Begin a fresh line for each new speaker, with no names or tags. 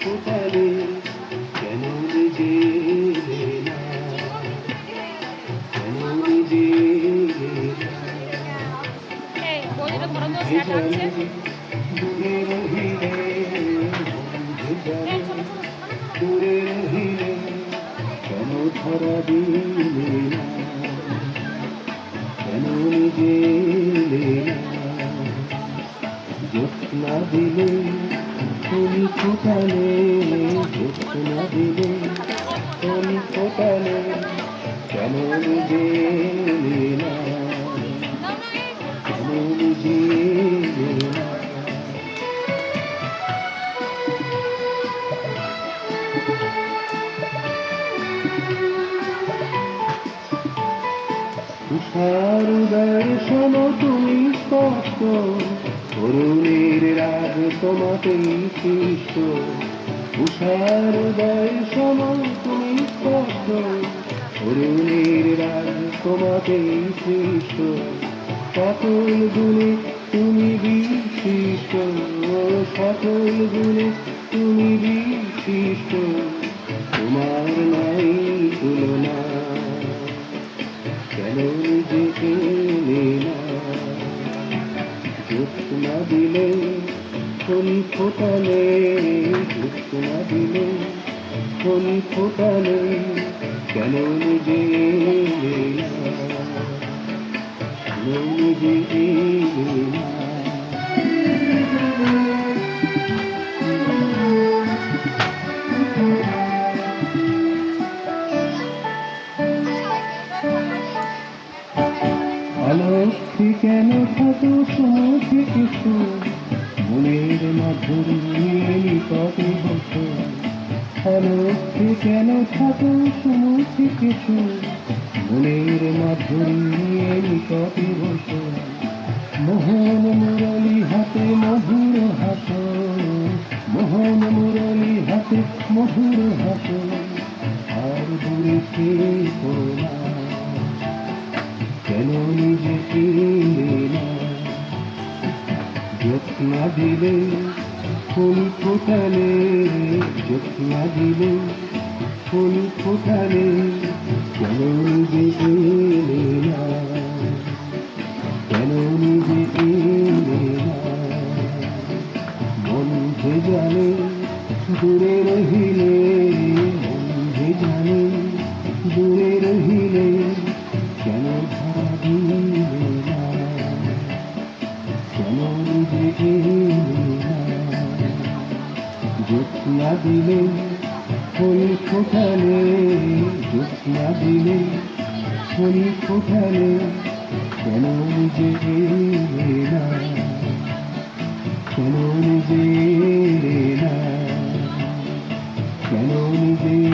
ফুটালে কেন যে না কেন যে দূরে রহিলে দূরে রহিলে কেন ধরা দিলে না কেন যে না যত্না দিলে ফোটালে জ্যোৎস্না দিলে ফোটালে কেন নিজে এলে না? কেন নিজে তুষার দর্শন তুমি স্পষ্ট তরুণের রাগ তোমাতেই সৃষ্ট তুষার দর্শন তুমি স্পষ্ট। তরুণের রাগ তোমাতেই সৃষ্ট। সকল গুণে তুমি বিশিষ্ট। সকল গুণে তুমি বিশিষ্ট। তোমার নাই তুলনা। কেন নিজেকে না? জ্যোৎস্না দিলে ফুল ফোটালে না দিলে ফুল ফোটালে কেন নিজে আলোকটি কেন থাকো সমুদ্রে কিছু মনের মাধুরী নিকটে বসো। আলোকটি কেন থাকো সমুদ্রে কিছু মনের মাধুরী নিকটে বসো। মোহন মুরলি হাতে মধুর হাস। মোহন মুরলি হাতে মধুর হাস। আর দূরে সে দিলে ফুল ফোটালে যত্না দিলে ফুল ফোটালে, কেন নিজেকে না? কেন নিজেকে না? মন জানে, দূরে রহিলে, মন জানে, দূরে রহিলে, কেন ধরা দিলে কেন নিজেকে দিলে ফুল ফোটালে জ্যোৎস্না দিলে ফুল ফুটালে কেন নিজে না? কেন নিজে না? কেন নিজে